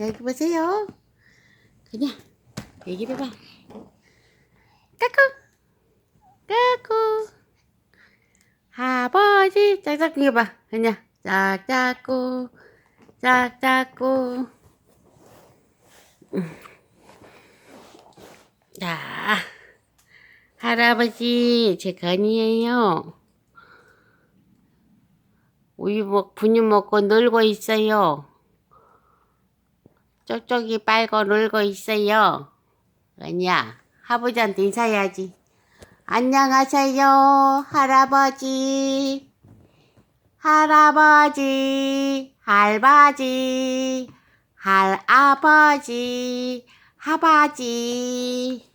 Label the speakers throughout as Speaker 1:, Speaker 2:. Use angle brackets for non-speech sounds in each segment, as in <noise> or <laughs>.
Speaker 1: 여기 보세요. 그냥 얘기 해봐. 까꿍 까꿍 아버지 짝짝꿍 해봐. 그냥 짝짝꿍 짝짝꿍 음. 자 할아버지 제 건이에요. 우유 먹 분유 먹고 놀고 있어요. 쪽쪽이 빨고 놀고 있어요. 아니야, 할아버지한테 인사해야지. 안녕하세요, 할아버지. 할아버지, 할바지, 할아버지, 하바지.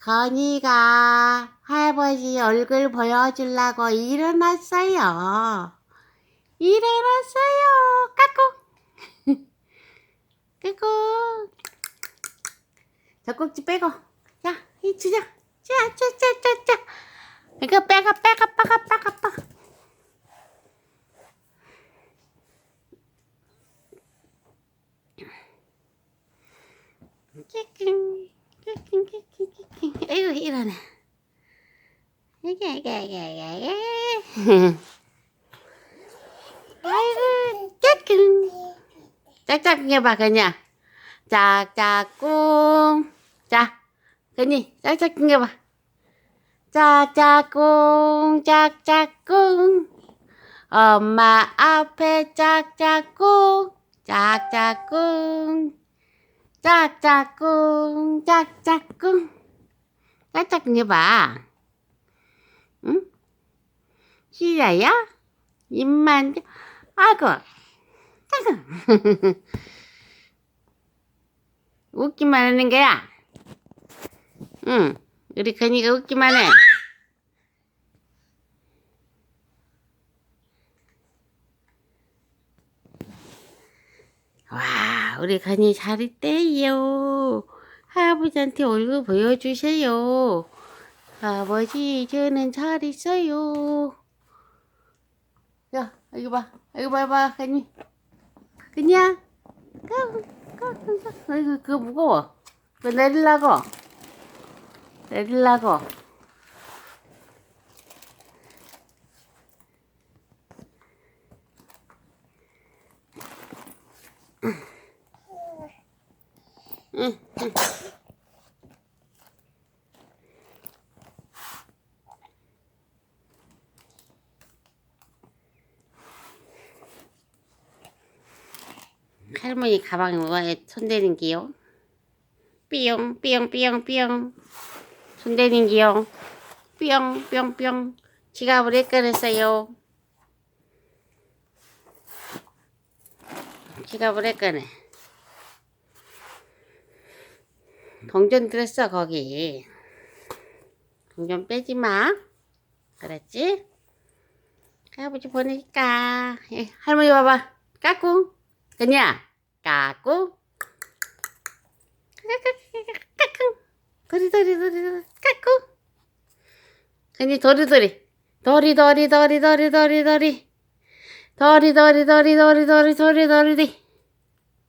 Speaker 1: 건이가 할아버지 얼굴 보여주려고 일어났어요. 일어났어요. 까꿍. 까꿍. 젖꼭지 빼고. 자, 이 주자. 자, 자, 자, 자, 자. 이거 빼가, 빼가, 빼가, 빼가, 빼가. 깨끗, 깨끗, 깨끗, 깨끗. 아이고, 일어나. 이게, 이게, 이게, 이게, 이게. 아이고, 깨끗. 짝짝 해봐, 그냥. 짝짝꿍. 자, 그니, 짝짝 해봐. 짝짝꿍, 짝짝꿍. 엄마 앞에 짝짝꿍, 짝짝꿍. 짝짝꿍, 짝짝꿍. 짝짝 해봐. 응? 싫어요? 입만, 아고, 아고. <laughs> 웃기만 하는 거야. 응, 우리 건이가 웃기만 해. 와, 우리 건이 잘 있대요. 할아버지한테 얼굴 보여주세요. 아버지, 저는 잘 있어요. 야, 여기 봐. 여기 봐봐, 건이. 그냥. 아이고, 그거 무거워. 그거 내리려고. 내리려고. 응, 응. 할머니 가방에 뭐에 손대는 기요? 삐용 삐용 삐용 삐용 손대는 기요? 삐용 삐용 삐용 지갑을 왜 꺼냈어요? 지갑을 왜 꺼내? 동전 들었어 거기 동전 빼지 마 그랬지? 할아버지 보내니까 예, 할머니 봐봐 까꿍 그냥 까꿍 까꿍. 도리도리도리도리. 까꿍. 그니 도리도리 도리도리도리도리도리도리 도리도리도리도리도리도리도리.